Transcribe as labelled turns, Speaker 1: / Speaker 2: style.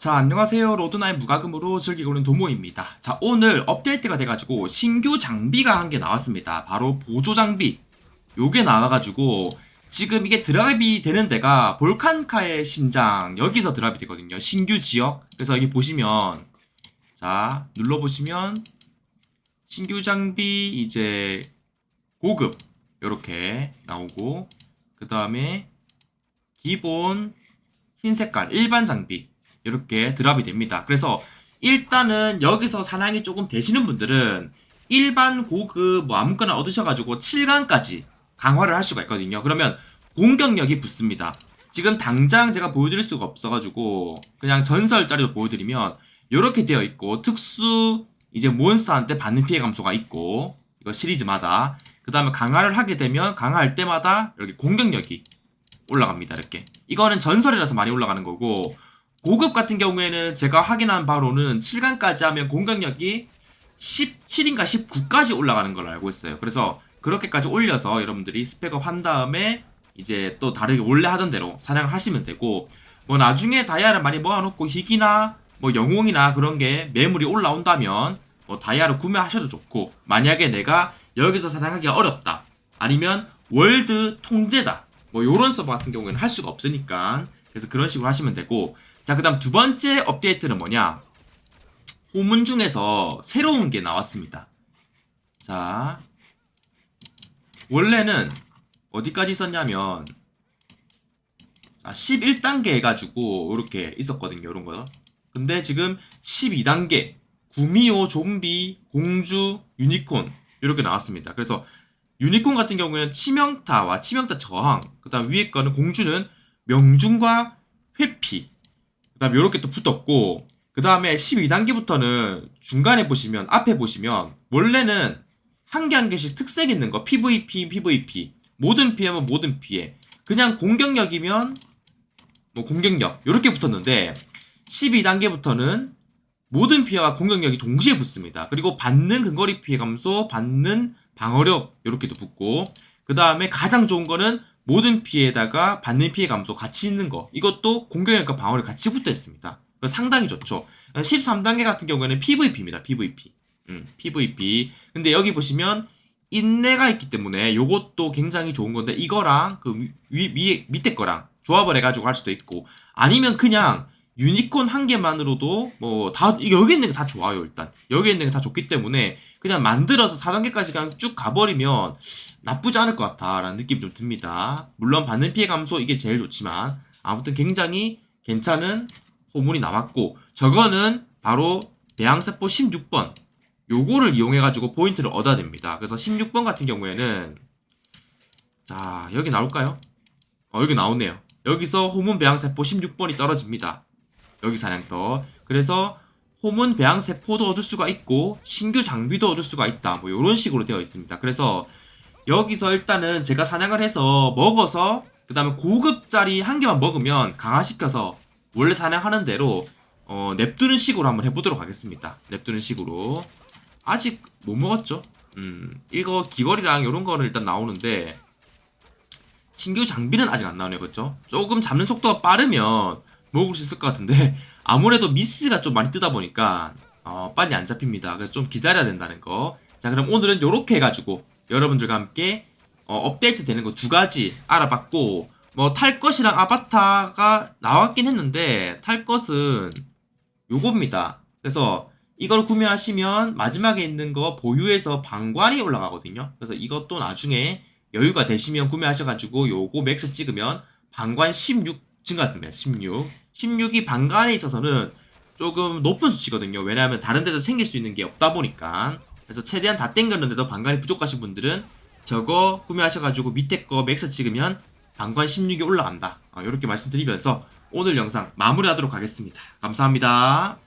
Speaker 1: 자, 안녕하세요. 로드나의 무과금으로 즐기고 있는 도모입니다. 자, 오늘 업데이트가 돼가지고 신규 장비가 한 개 나왔습니다. 바로 보조 장비. 요게 나와가지고 지금 이게 드랍이 되는 데가 볼칸카의 심장 여기서 드랍이 되거든요. 신규 지역. 그래서 여기 보시면 자, 눌러보시면 신규 장비 이제 고급 요렇게 나오고 그 다음에 기본 흰 색깔 일반 장비 이렇게 드랍이 됩니다. 그래서 일단은 여기서 사냥이 조금 되시는 분들은 일반 고급 뭐 아무거나 얻으셔가지고 7강까지 강화를 할 수가 있거든요. 그러면 공격력이 붙습니다. 지금 당장 제가 보여드릴 수가 없어가지고 그냥 전설 자리로 보여드리면 이렇게 되어 있고 특수 이제 몬스터한테 받는 피해 감소가 있고 이거 시리즈마다 그 다음에 강화를 하게 되면 강화할 때마다 이렇게 공격력이 올라갑니다. 이렇게 이거는 전설이라서 많이 올라가는 거고 고급 같은 경우에는 제가 확인한 바로는 7강까지 하면 공격력이 17인가 19까지 올라가는 걸로 알고 있어요. 그래서 그렇게까지 올려서 여러분들이 스펙업 한 다음에 이제 또 다르게 원래 하던 대로 사냥을 하시면 되고 뭐 나중에 다이아를 많이 모아놓고 희귀나 뭐 영웅이나 그런 게 매물이 올라온다면 뭐 다이아를 구매하셔도 좋고 만약에 내가 여기서 사냥하기가 어렵다 아니면 월드 통제다 뭐 요런 서버 같은 경우에는 할 수가 없으니까 그래서 그런 식으로 하시면 되고 자 그 다음 두 번째 업데이트는 뭐냐? 호문 중에서 새로운 게 나왔습니다. 자 원래는 어디까지 있었냐면 자, 11단계 해가지고 이렇게 있었거든요 이런 거. 근데 지금 12단계 구미호 좀비 공주 유니콘 이렇게 나왔습니다. 그래서 유니콘 같은 경우에는 치명타와 치명타 저항 그 다음 위에 거는 공주는 명중과 회피 그 다음 이렇게 또 붙었고 그 다음에 12단계부터는 중간에 보시면 앞에 보시면 원래는 한 개 한 개씩 특색 있는 거 PVP, PVP 모든 피해면 모든 피해 그냥 공격력이면 뭐 공격력 이렇게 붙었는데 12단계부터는 모든 피해와 공격력이 동시에 붙습니다. 그리고 받는 근거리 피해 감소, 받는 방어력 이렇게도 붙고 그 다음에 가장 좋은 거는 모든 피해에다가 받는 피해 감소 같이 있는 거 이것도 공격력과 방어력 같이 붙어 있습니다. 상당히 좋죠. 13단계 같은 경우에는 PVP입니다. PVP. 음, PVP. 근데 여기 보시면 인내가 있기 때문에 요것도 굉장히 좋은 건데 이거랑 그 위, 위 밑에 거랑 조합을 해가지고 할 수도 있고 아니면 그냥 유니콘 한 개만으로도 뭐 다 여기 있는 게 다 좋아요 일단. 여기 있는 게 다 좋기 때문에 그냥 만들어서 4단계까지 그냥 쭉 가버리면 나쁘지 않을 것 같다라는 느낌이 좀 듭니다. 물론 받는 피해 감소 이게 제일 좋지만 아무튼 굉장히 괜찮은 호문이 나왔고 저거는 바로 대항세포 16번 요거를 이용해 가지고 포인트를 얻어야 됩니다. 그래서 16번 같은 경우에는 자 여기 나올까요? 어 여기 나오네요. 여기서 호문 배양세포 16번이 떨어집니다 여기 사냥터. 그래서 홈은 배양 세포도 얻을 수가 있고 신규 장비도 얻을 수가 있다. 뭐 이런 식으로 되어 있습니다. 그래서 여기서 일단은 제가 사냥을 해서 먹어서 그 다음에 고급짜리 한 개만 먹으면 강화시켜서 원래 사냥하는 대로 어, 냅두는 식으로 한번 해보도록 하겠습니다. 냅두는 식으로 아직 못 먹었죠. 음, 이거 귀걸이랑 이런 거는 일단 나오는데 신규 장비는 아직 안 나오네요, 그렇죠? 조금 잡는 속도가 빠르면 먹을 수 있을 것 같은데 아무래도 미스가 좀 많이 뜨다 보니까 어, 빨리 안 잡힙니다. 그래서 좀 기다려야 된다는 거. 자 그럼 오늘은 이렇게 해가지고 여러분들과 함께 어, 업데이트 되는 거 두 가지 알아봤고 뭐 탈 것이랑 아바타가 나왔긴 했는데 탈 것은 요겁니다. 그래서 이걸 구매하시면 마지막에 있는 거 보유해서 방관이 올라가거든요. 그래서 이것도 나중에 여유가 되시면 구매하셔가지고 요거 맥스 찍으면 방관 16 증가됩니다. 16. 16이 방간에 있어서는 조금 높은 수치거든요. 왜냐하면 다른 데서 생길 수 있는 게 없다 보니까. 그래서 최대한 다 땡겼는데도 방간이 부족하신 분들은 저거 구매하셔가지고 밑에 거 맥스 찍으면 방관 16이 올라간다. 이렇게 아, 말씀드리면서 오늘 영상 마무리하도록 하겠습니다. 감사합니다.